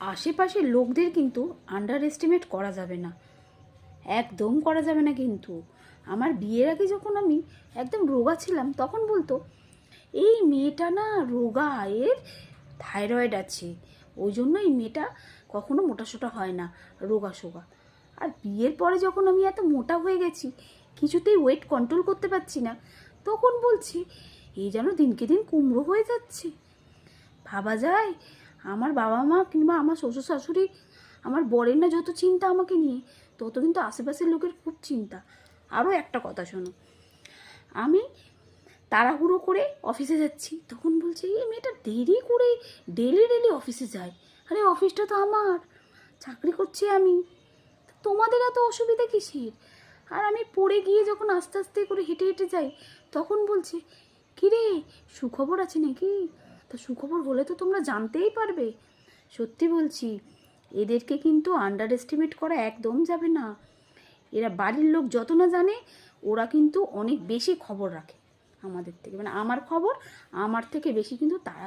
আশেপাশের লোকদের কিন্তু আন্ডার এস্টিমেট করা যাবে না। একদম করা যাবে না কিন্তু। আমার বিয়ের আগে যখন আমি একদম রোগা ছিলাম, তখন বলতো, এই মেয়েটা না রোগা এর থাইরয়েড আছে। ওই জন্য এই মেয়েটা কখনো মোটাসোটা হয় না, রোগা সোগা। আর বিয়ের পরে যখন আমি এত মোটা হয়ে গেছি, কিছুতেই ওয়েট কন্ট্রোল করতে পারছি না, তখন বলছি, এই যেন দিনকে দিন কুমড়ো হয়ে যাচ্ছে। ভাবা যায় আমার বাবা মা কিংবা আমার শ্বশুর শাশুড়ি, আমার বরের না যত চিন্তা আমাকে নিয়ে, তত কিন্তু আশেপাশের লোকের খুব চিন্তা। আরও একটা কথা শোনো, আমি তাড়াহুড়ো করে অফিসে যাচ্ছি, তখন বলছে, এই মেয়েটা দেরি করে ডেলি ডেলি অফিসে যায়। আরে, অফিসটা তো আমার, চাকরি করছি আমি। তোমাদের এত অসুবিধা কিসের? আর আমি পড়ে গিয়ে যখন আস্তে আস্তে করে হেঁটে হেঁটে যাই, তখন বলছে, কিরে, সুখবর আছে নাকি? তা সুখবর হলে তো তোমরা জানতেই পারবে। সত্যি বলছি, এদেরকে কিন্তু আন্ডার এস্টিমেট করা একদম যাবে না। এরা বাড়ির লোক যত না জানে, ওরা কিন্তু অনেক বেশি খবর রাখে আমাদের থেকে। মানে আমার খবর, আমার থেকে বেশি কিন্তু তারা